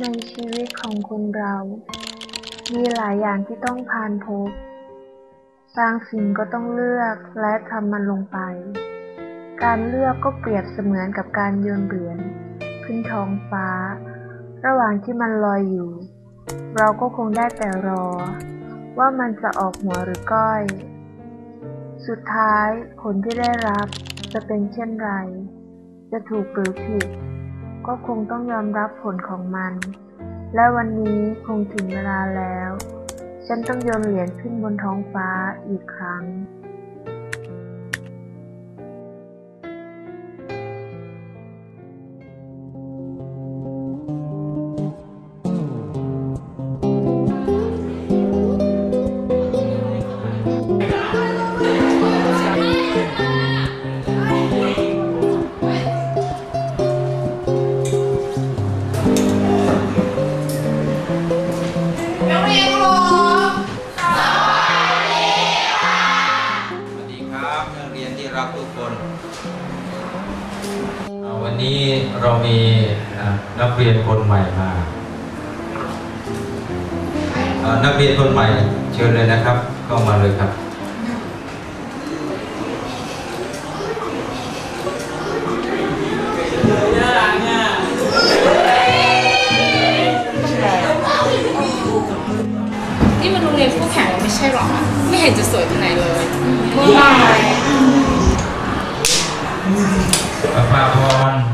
ในชีวิตของคนเรา มีหลายอย่างที่ต้องผ่านพบ บางสิ่งก็ต้องเลือกและทำมันลงไป การเลือกก็เปรียบเสมือนกับการโยนเหรียญขึ้นท้องฟ้า ระหว่างที่มันลอยอยู่ เราก็คงได้แต่รอ ว่ามันจะออกหัวหรือก้อย สุดท้ายผลที่ได้รับจะเป็นเช่นไร จะถูกหรือผิด ก็คงต้องยอมรับผลของมัน และวันนี้คงถึงเวลาแล้ว ฉันต้องโยนเหรียญขึ้นบนท้องฟ้าอีกครั้ง เรามีอ่านักเรียนคนใหม่มาอ่านักเรียนคนใหม่เชิญเลยนะครับ เข้ามาเลยครับนี่มันโรงเรียนคู่แข่งเราไม่ใช่หรอ ไม่เห็นจะสวยตรงไหนเลยประภาพร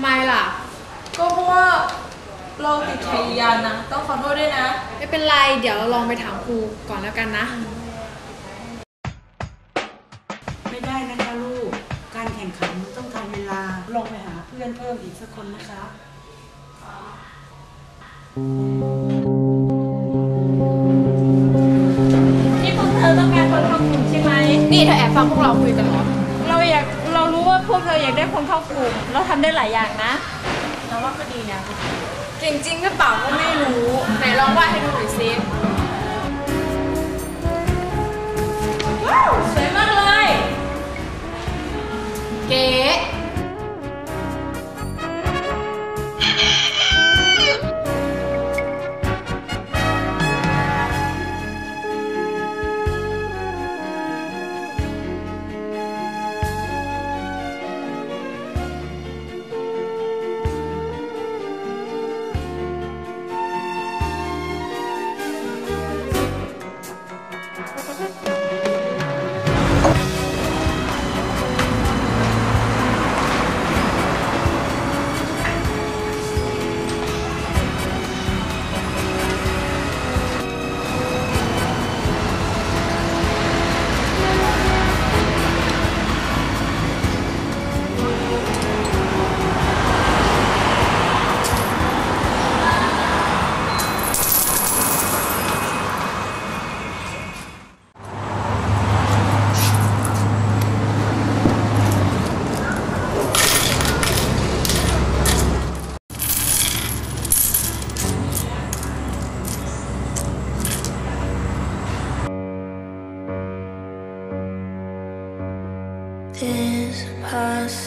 ไมล่ะ ก็เพราะว่าเราติดแข่งยานนะ ต้องขอโทษด้วยนะ ไม่เป็นไร เดี๋ยวเราลองไปถามครูก่อนแล้วกันนะ ไม่ได้นะคะลูก การแข่งขันมันต้องทันเวลา ลองไปหาเพื่อนเพิ่มอีกสักคนนะคะ นี่พวกเธอต้องการคนเข้ากลุ่มใช่ไหม นี่เธอแอบฟังพวกเราคุยกันเหรอ พวกเธออยากได้คนเข้ากลุ่ม เราทำได้หลายอย่างนะเราว่าก็ดีนะ เก่งจริงหรือเปล่าก็ไม่รู้ ไหนลองวาดให้ดูหน่อยสิ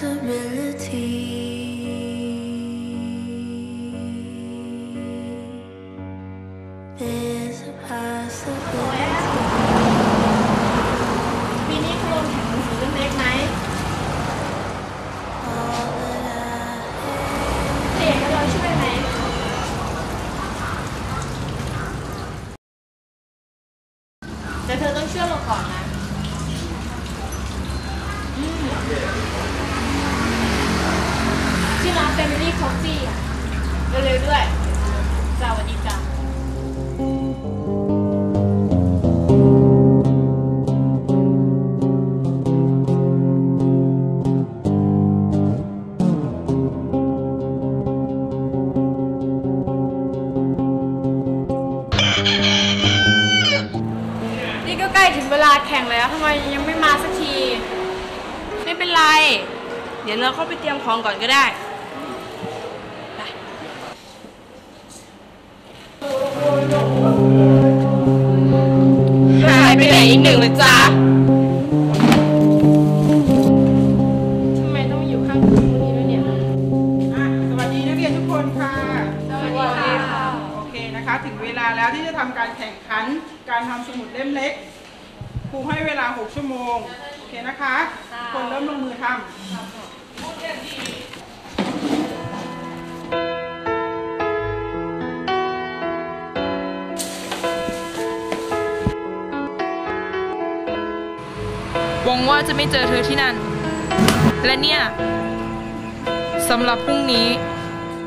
possibility. There's a possibility. องสี่เร็วๆด้วยจ้าวันนี้จ้านี่ก็ใกล้ถึงเวลาแข่งแล้วทำไมยังไม่มาสักที ไม่เป็นไร เดี๋ยวเราเข้าไปเตรียมของก่อนก็ได้ หายไปไหนอีกหนึ่งเลยจ๊ะทำไมต้องอยู่ข้างคุณคนนี้ด้วยเนี่ย อะสวัสดีนักเรียนทุกคนค่ะ สวัสดีค่ะ โอเคนะคะ ถึงเวลาแล้วที่จะทำการแข่งขัน การทำสมุดเล่มเล็ก ครูให้เวลา 6 ชั่วโมง โอเคนะคะทุกคนเริ่มลงมือทำ ว่าจะไม่เจอเธอที่นั่น และเนี่ยสำหรับพรุ่งนี้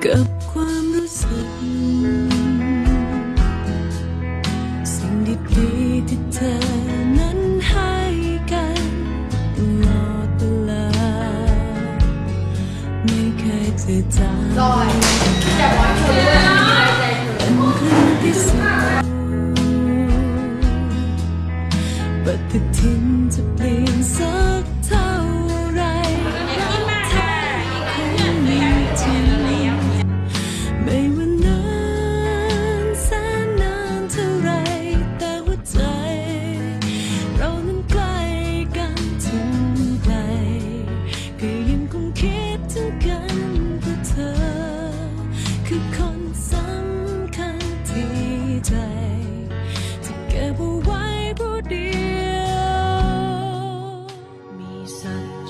กับความรู้สึก สิ่งดีๆที่เธอนั้นให้กันตลอดเวลาไม่เคยจะจาง ปฏิทินจะเปลี่ยนสักเท่าไรคงมีจริงไม่ว่านานแสนนานเท่าไรแต่หัวใจ เรานั้นใกล้กันถึงใดก็ยังคงคิดถึงกันเพราะเธอ คือคนสำคัญที่ใจที่เก็บเอาไว้ผู้เดียวมี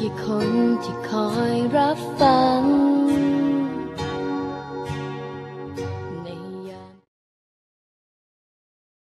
กี่คนที่คอยรับฟัง